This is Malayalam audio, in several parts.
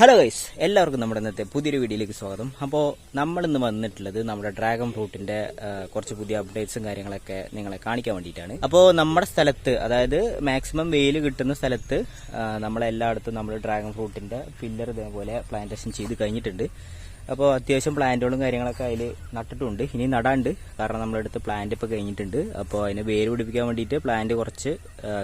ഹലോ ഗൈസ് എല്ലാവർക്കും നമ്മുടെ ഇന്നത്തെ പുതിയൊരു വീഡിയോയിലേക്ക് സ്വാഗതം. അപ്പോൾ നമ്മൾ ഇന്ന് വന്നിട്ടുള്ളത് നമ്മുടെ ഡ്രാഗൺ ഫ്രൂട്ടിന്റെ കുറച്ച് പുതിയ അപ്ഡേറ്റ്സും കാര്യങ്ങളൊക്കെ നിങ്ങളെ കാണിക്കാൻ വേണ്ടിയിട്ടാണ്. അപ്പോൾ നമ്മുടെ സ്ഥലത്ത് അതായത് മാക്സിമം വെയിൽ കിട്ടുന്ന സ്ഥലത്ത് നമ്മളെല്ലായിടത്തും നമ്മൾ ഡ്രാഗൺ ഫ്രൂട്ടിന്റെ പില്ലർ ഇതേപോലെ പ്ലാന്റേഷൻ ചെയ്ത് കഴിഞ്ഞിട്ടുണ്ട്. അപ്പോൾ അത്യാവശ്യം പ്ലാന്റുകളും കാര്യങ്ങളൊക്കെ അതിൽ നട്ടിട്ടുണ്ട്. ഇനി നടാണ്ട്. കാരണം നമ്മുടെ അടുത്ത് പ്ലാന്റ് ഇപ്പോൾ കഴിഞ്ഞിട്ടുണ്ട്. അപ്പോൾ അതിനെ വേര് പിടിപ്പിക്കാൻ വേണ്ടിയിട്ട് പ്ലാന്റ് കുറച്ച്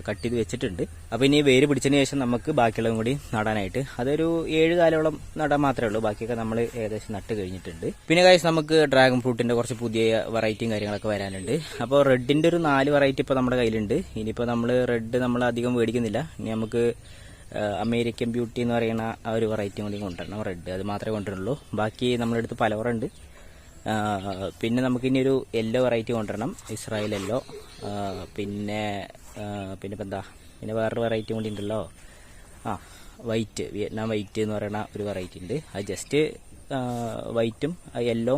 കട്ട് ചെയ്ത് വെച്ചിട്ടുണ്ട്. അപ്പോൾ ഇനി വേര് പിടിച്ചതിന് ശേഷം നമുക്ക് ബാക്കിയുള്ളതും കൂടി നടാനായിട്ട്. അതൊരു ഏഴ് കാലോളം നടാൻ മാത്രമേ ഉള്ളൂ. ബാക്കിയൊക്കെ നമ്മൾ ഏകദേശം നട്ട് കഴിഞ്ഞിട്ടുണ്ട്. പിന്നെ കാര്യം നമുക്ക് ഡ്രാഗൺ ഫ്രൂട്ടിന്റെ കുറച്ച് പുതിയ വെറൈറ്റിയും കാര്യങ്ങളൊക്കെ വരാനുണ്ട്. അപ്പോൾ റെഡിന്റെ ഒരു നാല് വെറൈറ്റി ഇപ്പോൾ നമ്മുടെ കയ്യിലുണ്ട്. ഇനിയിപ്പോൾ നമ്മൾ റെഡ് നമ്മൾ അധികം മേടിക്കുന്നില്ല. ഇനി നമുക്ക് അമേരിക്കൻ ബ്യൂട്ടി എന്ന് പറയുന്ന ആ ഒരു വെറൈറ്റി കൂടി കൊണ്ടുവരണം. റെഡ് അത് മാത്രമേ കൊണ്ടുവരുള്ളൂ. ബാക്കി നമ്മുടെ അടുത്ത് പലവറുണ്ട് പിന്നെ നമുക്കിനി ഒരു യെല്ലോ വെറൈറ്റി കൊണ്ടുവരണം. ഇസ്രായേൽ യെല്ലോ പിന്നെ പിന്നെ ഇപ്പം എന്താ? പിന്നെ വേറൊരു വെറൈറ്റി കൂടി ഉണ്ടല്ലോ. ആ വൈറ്റ് വിയറ്റ്നാം വൈറ്റ് എന്ന് പറയുന്ന ഒരു വെറൈറ്റി ഉണ്ട്. അത് ജസ്റ്റ് വൈറ്റും യെല്ലോ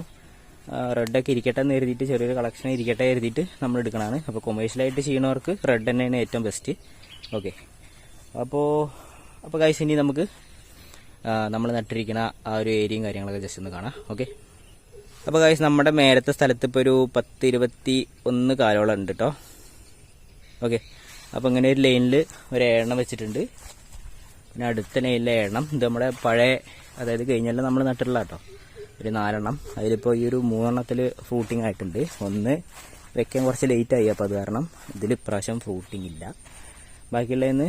റെഡൊക്കെ ഇരിക്കട്ടെ എന്ന് എഴുതിയിട്ട് ചെറിയൊരു കളക്ഷൻ ഇരിക്കട്ടെ എഴുതിയിട്ട് നമ്മൾ എടുക്കണതാണ്. അപ്പോൾ കൊമേഴ്ഷ്യലായിട്ട് ചെയ്യണവർക്ക് റെഡ് തന്നെയാണ് ഏറ്റവും ബെസ്റ്റ് ഓക്കെ അപ്പോൾ അപ്പോൾ കൈസ് ഇനി നമുക്ക് നമ്മൾ നട്ടിരിക്കുന്ന ആ ഒരു ഏരിയയും കാര്യങ്ങളൊക്കെ ജസ്റ്റ് ഒന്ന് കാണാം. ഓക്കെ അപ്പോൾ കൈസ് നമ്മുടെ മേലത്തെ സ്ഥലത്ത് ഇപ്പോൾ ഒരു പത്ത് ഇരുപത്തി ഒന്ന് കാലോളം ഉണ്ട് കേട്ടോ ഓക്കെ അപ്പോൾ ഇങ്ങനെ ഒരു ലൈനിൽ ഒരു എണ്ണം വെച്ചിട്ടുണ്ട്. പിന്നെ അടുത്ത ലൈനിലെ എണ്ണം ഇത് നമ്മുടെ പഴയ അതായത് കഴിഞ്ഞാലും നമ്മൾ നട്ടിട്ടുള്ള കേട്ടോ ഒരു നാലെണ്ണം. അതിലിപ്പോൾ ഈ ഒരു മൂന്നെണ്ണത്തിൽ ഫ്രൂട്ടിങ് ആയിട്ടുണ്ട്. ഒന്ന് വെക്കാൻ കുറച്ച് ലേറ്റായി അപ്പോൾ അത് കാരണം ഇതിൽ ഇപ്രാവശ്യം ഫ്രൂട്ടിങ് ഇല്ല. ബാക്കിയുള്ളതിന്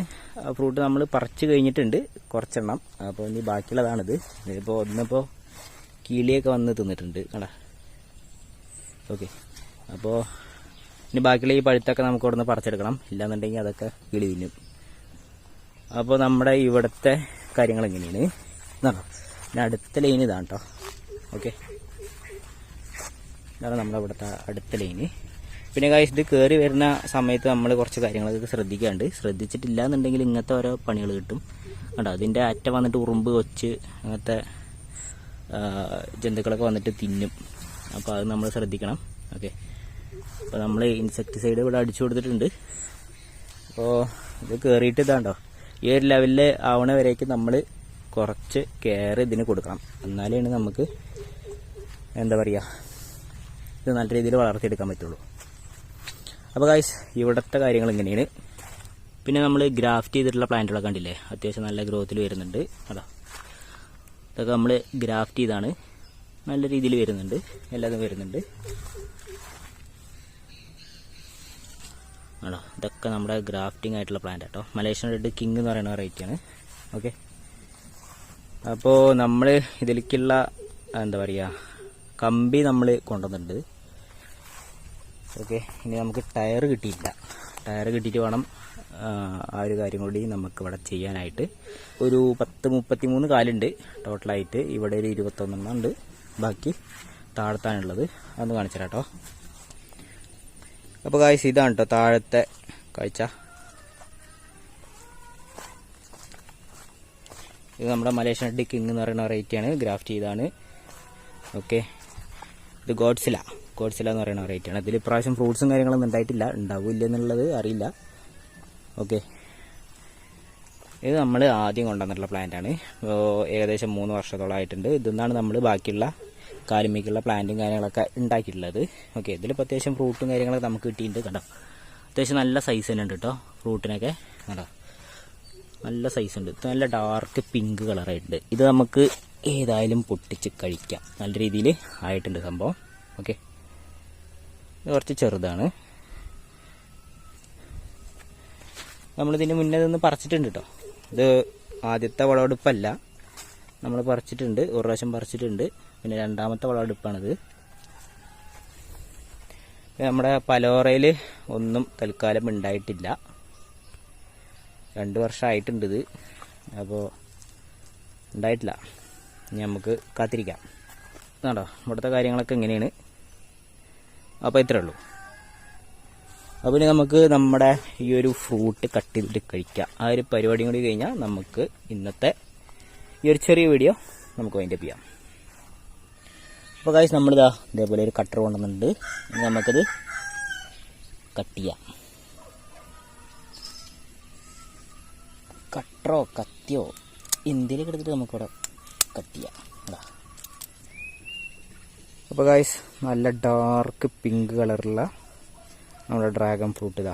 ഫ്രൂട്ട് നമ്മൾ പറിച്ച് കഴിഞ്ഞിട്ടുണ്ട് കുറച്ചെണ്ണം. അപ്പോൾ ഇനി ബാക്കിയുള്ളതാണിത്. ഇതിപ്പോൾ ഒന്നിപ്പോൾ കീളിയൊക്കെ വന്ന് തിന്നിട്ടുണ്ട് കണ്ടാ? ഓക്കെ. അപ്പോൾ ഇനി ബാക്കിയുള്ള ഈ പഴുത്തൊക്കെ നമുക്ക് ഇവിടുന്ന് പറിച്ചെടുക്കണം. ഇല്ലാന്നുണ്ടെങ്കിൽ അതൊക്കെ കിളി തിന്നും. അപ്പോൾ നമ്മുടെ ഇവിടുത്തെ കാര്യങ്ങൾ എങ്ങനെയാണ് എന്നാണോ പിന്നെ അടുത്ത ലൈൻ ഇതാണ് കേട്ടോ. ഓക്കെ. ഇതാണ് നമ്മുടെ ഇവിടുത്തെ അടുത്ത ലൈന്. പിന്നെ കാശ് ഇത് കയറി വരുന്ന സമയത്ത് നമ്മൾ കുറച്ച് കാര്യങ്ങളൊക്കെ ശ്രദ്ധിക്കാണ്ട്. ശ്രദ്ധിച്ചിട്ടില്ല എന്നുണ്ടെങ്കിൽ ഇങ്ങനത്തെ ഓരോ പണികൾ കിട്ടും. കണ്ടോ? അതിന്റെ അറ്റ വന്നിട്ട് ഉറുമ്പ് കൊച്ച് അങ്ങനത്തെ ജന്തുക്കളൊക്കെ വന്നിട്ട് തിന്നും. അപ്പോൾ അത് നമ്മൾ ശ്രദ്ധിക്കണം. ഓക്കെ. അപ്പോൾ നമ്മൾ ഇൻസെക്ടിസൈഡ് ഇവിടെ അടിച്ചു കൊടുത്തിട്ടുണ്ട്. അപ്പോൾ ഇത് കയറിയിട്ട് ഇതാണ്ടോ? ഈ ഒരു ലെവലിൽ ആവണ വരേക്ക് നമ്മൾ കുറച്ച് കെയർ ഇതിന് കൊടുക്കണം. എന്നാലാണ് നമുക്ക് എന്താ പറയുക ഇത് നല്ല രീതിയിൽ വളർത്തിയെടുക്കാൻ പറ്റുള്ളൂ. അപ്പോൾ ഗായ്സ് ഇവിടുത്തെ കാര്യങ്ങൾ ഇങ്ങനെയാണ്. പിന്നെ നമ്മൾ ഗ്രാഫ്റ്റ് ചെയ്തിട്ടുള്ള പ്ലാന്റുകളൊക്കെ കണ്ടില്ലേ? അത്യാവശ്യം നല്ല ഗ്രോത്തിൽ വരുന്നുണ്ട്. അതാ. ഇതൊക്കെ നമ്മൾ ഗ്രാഫ്റ്റ് ചെയ്താണ്. നല്ല രീതിയിൽ വരുന്നുണ്ട്. എല്ലാതും വരുന്നുണ്ട്. ആണോ? ഇതൊക്കെ നമ്മുടെ ഗ്രാഫ്റ്റിംഗ് ആയിട്ടുള്ള പ്ലാന്റ് കേട്ടോ മലേഷ്യൻ റെഡ് കിങ് എന്ന് പറയുന്ന വെറൈറ്റി ആണ്. ഓക്കെ അപ്പോൾ നമ്മൾ ഇതിലേക്കുള്ള എന്താ പറയുക കമ്പി നമ്മൾ കൊണ്ടുവന്നിട്ടുണ്ട്. ഓക്കെ ഇനി നമുക്ക് ടയർ കിട്ടിയില്ല ടയർ കിട്ടിയിട്ട് വേണം ആ, ഒരു കാര്യം കൂടി നമുക്ക് ഇവിടെ ചെയ്യാനായിട്ട്. ഒരു പത്ത് മുപ്പത്തി മൂന്ന് കാലുണ്ട് ടോട്ടലായിട്ട്. ഇവിടെ ഒരു ഇരുപത്തൊന്നെണ്ണം ഉണ്ട്. ബാക്കി താഴ്ത്താനുള്ളത് അതൊന്ന് കാണിച്ചു കേട്ടോ. അപ്പോൾ കാഴ്ച ഇതാണ് കേട്ടോ താഴത്തെ കാഴ്ച. ഇത് നമ്മുടെ മലേഷ്യൻ ഡിക്കിങ് എന്ന് പറയുന്ന വെറൈറ്റിയാണ് ഗ്രാഫ്റ്റ് ചെയ്താണ്. ഓക്കെ. ഇത് ഗോഡ്സില. ഗോഡ്സില എന്ന് പറയുന്ന വെറൈറ്റിയാണ് ഇതിൽ ഇപ്രാവശ്യം ഫ്രൂട്ട്സും കാര്യങ്ങളൊന്നും ഉണ്ടായിട്ടില്ല. ഉണ്ടാവില്ല എന്നുള്ളത് അറിയില്ല. ഓക്കെ ഇത് നമ്മൾ ആദ്യം കൊണ്ടുവന്നിട്ടുള്ള പ്ലാന്റാണ് ഏകദേശം മൂന്ന് വർഷത്തോളം ആയിട്ടുണ്ട്. ഇതിന്നാണ് നമ്മൾ ബാക്കിയുള്ള കാലുമിക്കുള്ള പ്ലാന്റും കാര്യങ്ങളൊക്കെ ഉണ്ടാക്കിയിട്ടുള്ളത്. ഓക്കെ ഇതിലിപ്പോൾ അത്യാവശ്യം ഫ്രൂട്ടും കാര്യങ്ങളൊക്കെ നമുക്ക് കിട്ടിയിട്ടുണ്ട് കേട്ടോ. അത്യാവശ്യം നല്ല സൈസ് തന്നെ ഉണ്ട് കേട്ടോ ഫ്രൂട്ടിനൊക്കെ കേട്ടോ നല്ല സൈസ് ഉണ്ട്. ഇത് നല്ല ഡാർക്ക് പിങ്ക് കളറായിട്ടുണ്ട് ഇത് നമുക്ക് ഏതായാലും പൊട്ടിച്ച് കഴിക്കാം. നല്ല രീതിയിൽ ആയിട്ടുണ്ട് സംഭവം. ഓക്കെ കുറച്ച് ചെറുതാണ്. നമ്മളിതിന് മുന്നേ നിന്ന് പറിച്ചിട്ടുണ്ട് കേട്ടോ ഇത് ആദ്യത്തെ വിളവെടുപ്പല്ല. നമ്മൾ പറിച്ചിട്ടുണ്ട് ഒരു പ്രാവശ്യം പറിച്ചിട്ടുണ്ട്. പിന്നെ രണ്ടാമത്തെ വിളവെടുപ്പാണിത്. നമ്മുടെ പലോറയിൽ ഒന്നും തൽക്കാലം ഉണ്ടായിട്ടില്ല. രണ്ട് വർഷമായിട്ടുണ്ട് ഇത്. അപ്പോൾ ഉണ്ടായിട്ടില്ല. ഇനി നമുക്ക് കാത്തിരിക്കാം. കേട്ടോ ഇവിടുത്തെ കാര്യങ്ങളൊക്കെ എങ്ങനെയാണ്? അപ്പോൾ ഇത്രേ ഉള്ളൂ. അപ്പോൾ ഇനി നമുക്ക് നമ്മുടെ ഈ ഒരു ഫ്രൂട്ട് കട്ട് ചെയ്തിട്ട് കഴിക്കാം. ആ ഒരു പരിപാടിയും കൂടി കഴിഞ്ഞാൽ നമുക്ക് ഇന്നത്തെ ഈ ഒരു ചെറിയ വീഡിയോ നമുക്ക് വൈൻഡപ്പ് ചെയ്യാം. അപ്പോൾ കാശ് നമ്മളിതാ ഇതേപോലെ ഒരു കട്ടർ കൊണ്ടുവന്നിട്ടുണ്ട്. ഇനി നമുക്കത് കട്ട് ചെയ്യാം. കട്ടറോ കത്തിയോ? ഇന്ത്യയിലേക്ക് എടുത്തിട്ട് നമുക്കിവിടെ കട്ട് ചെയ്യാം. അതാ അപ്പോൾ ഗായ്സ് നല്ല ഡാർക്ക് പിങ്ക് കളറുള്ള നമ്മുടെ ഡ്രാഗൺ ഫ്രൂട്ട് ഇതാ.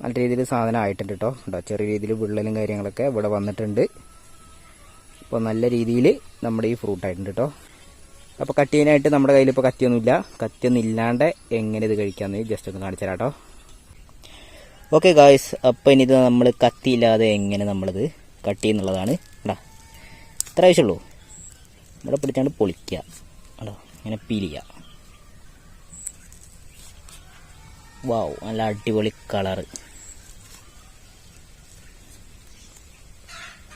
നല്ല രീതിയിൽ സാധനം ആയിട്ടുണ്ട് കേട്ടോ കേട്ടോ ചെറിയ രീതിയിൽ വിള്ളലും കാര്യങ്ങളൊക്കെ ഇവിടെ വന്നിട്ടുണ്ട്. അപ്പോൾ നല്ല രീതിയിൽ നമ്മുടെ ഈ ഫ്രൂട്ട് ആയിട്ടുണ്ട് കേട്ടോ അപ്പോൾ കട്ട് ചെയ്യാനായിട്ട് നമ്മുടെ കയ്യിൽ ഇപ്പോൾ കത്തിയൊന്നുമില്ല കത്തിയൊന്നും ഇല്ലാണ്ട് എങ്ങനെ ഇത് കഴിക്കാമെന്ന് ജസ്റ്റ് ഒന്ന് കാണിച്ചു തരാം കേട്ടോ ഓക്കെ ഗായ്സ് അപ്പോൾ ഇനി ഇത് നമ്മൾ കത്തിയില്ലാതെ എങ്ങനെ നമ്മളിത് കട്ട് ചെയ്യുന്നുള്ളതാണ്. ഇത്ര ആവശ്യമുള്ളൂ. ഇവിടെ പിടിച്ചാണ്ട് പൊളിക്കുക കേട്ടോ ഇങ്ങനെ പീൽ ചെയ്യാം വാവ് നല്ല അടിപൊളി കളറ്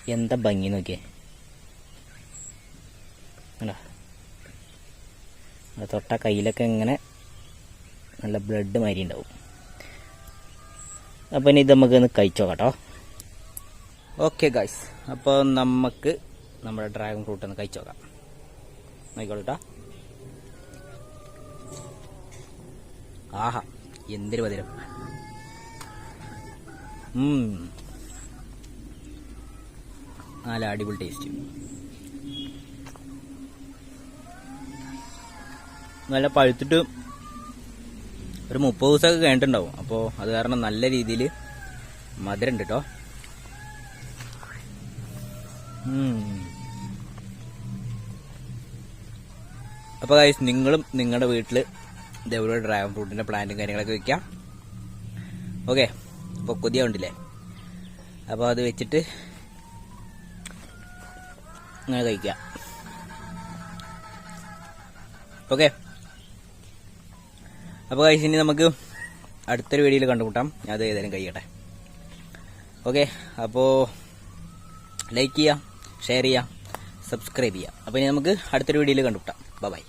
എന്താ ഭംഗി നോക്കിയേ കണ്ടോ തൊട്ട കയ്യിലൊക്കെ ഇങ്ങനെ നല്ല ബ്ലഡ് മാതിരി ഉണ്ടാവും അപ്പോൾ ഇനി ഇത് നമുക്ക് ഒന്ന് കഴിച്ചോ കേട്ടോ ഓക്കെ ഗായ്സ് അപ്പോൾ നമുക്ക് നമ്മുടെ ഡ്രാഗൺ ഫ്രൂട്ട് ഒന്ന് കഴിച്ചോക്കാം നോക്കിക്കോളൂട്ടോ ആഹാ എന്തൊരു മധുരം. നല്ല അടിപൊളി ടേസ്റ്റ് നല്ല പഴുത്തിട്ട് ഒരു മുപ്പത് ദിവസമൊക്കെ കഴിഞ്ഞിട്ടുണ്ടാവും. അപ്പോൾ അത് കാരണം നല്ല രീതിയിൽ മധുരം ഉണ്ട് കേട്ടോ അപ്പോൾ നിങ്ങളും നിങ്ങളുടെ വീട്ടിൽ ഇതേപോലെ ഡ്രാഗൺ ഫ്രൂട്ടിന്റെ പ്ലാന്റും കാര്യങ്ങളൊക്കെ വെക്കാം. ഓക്കെ അപ്പോൾ കൊതിയ ഉണ്ടല്ലേ അപ്പോൾ അത് വെച്ചിട്ട് അങ്ങനെ കഴിക്കാം. ഓക്കെ അപ്പോൾ കഴിച്ച് നമുക്ക് അടുത്തൊരു വീഡിയോയിൽ കണ്ടുമുട്ടാം. ഞാൻ അത് ഏതായാലും കഴിയട്ടെ. ഓക്കെ അപ്പോൾ ലൈക്ക് ചെയ്യുക ഷെയർ ചെയ്യുക സബ്സ്ക്രൈബ് ചെയ്യുക അപ്പോൾ ഇനി നമുക്ക് അടുത്തൊരു വീഡിയോയിൽ കണ്ടുമുട്ടാം. ബൈ